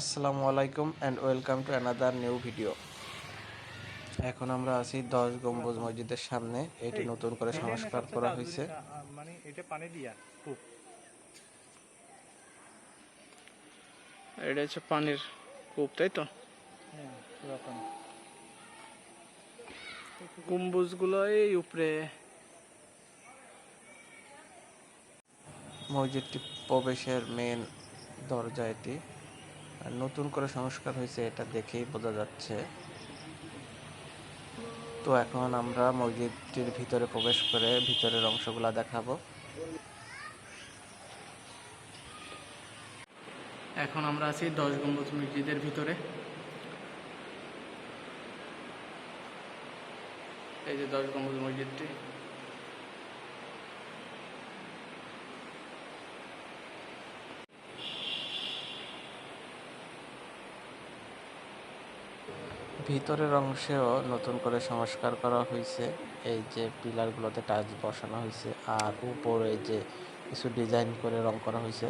আসসালামু আলাইকুম and welcome to another new video এখন আমরা আছি দশ গম্বুজ মসজিদের সামনে। এটি নতুন করে সংস্কার করা হয়েছে। মানে এটা পানি দিয়া এটা হচ্ছে পানির কূপ তাই তো? হ্যাঁ গম্বুজগুলো এই উপরে। মসজিদটি প্রবেশের মেন দরজা এটি। নতুন করে সংস্কার হয়েছে এটা দেখেই বোঝা যাচ্ছে। তো এখন আমরা মসজিদটির ভিতরে প্রবেশ করে ভিতরের অংশগুলো দেখাবো। এখন আমরা আছি দশ গম্বুজ মসজিদের ভিতরে। এই যে দশ গম্বুজ মসজিদটি। ভিতরের অংশেও নতুন করে সংস্কার করা হয়েছে এই যে পিলারগুলোতে টাইলস বসানো হয়েছে আর উপরে যে কিছু ডিজাইন করে রং করা হয়েছে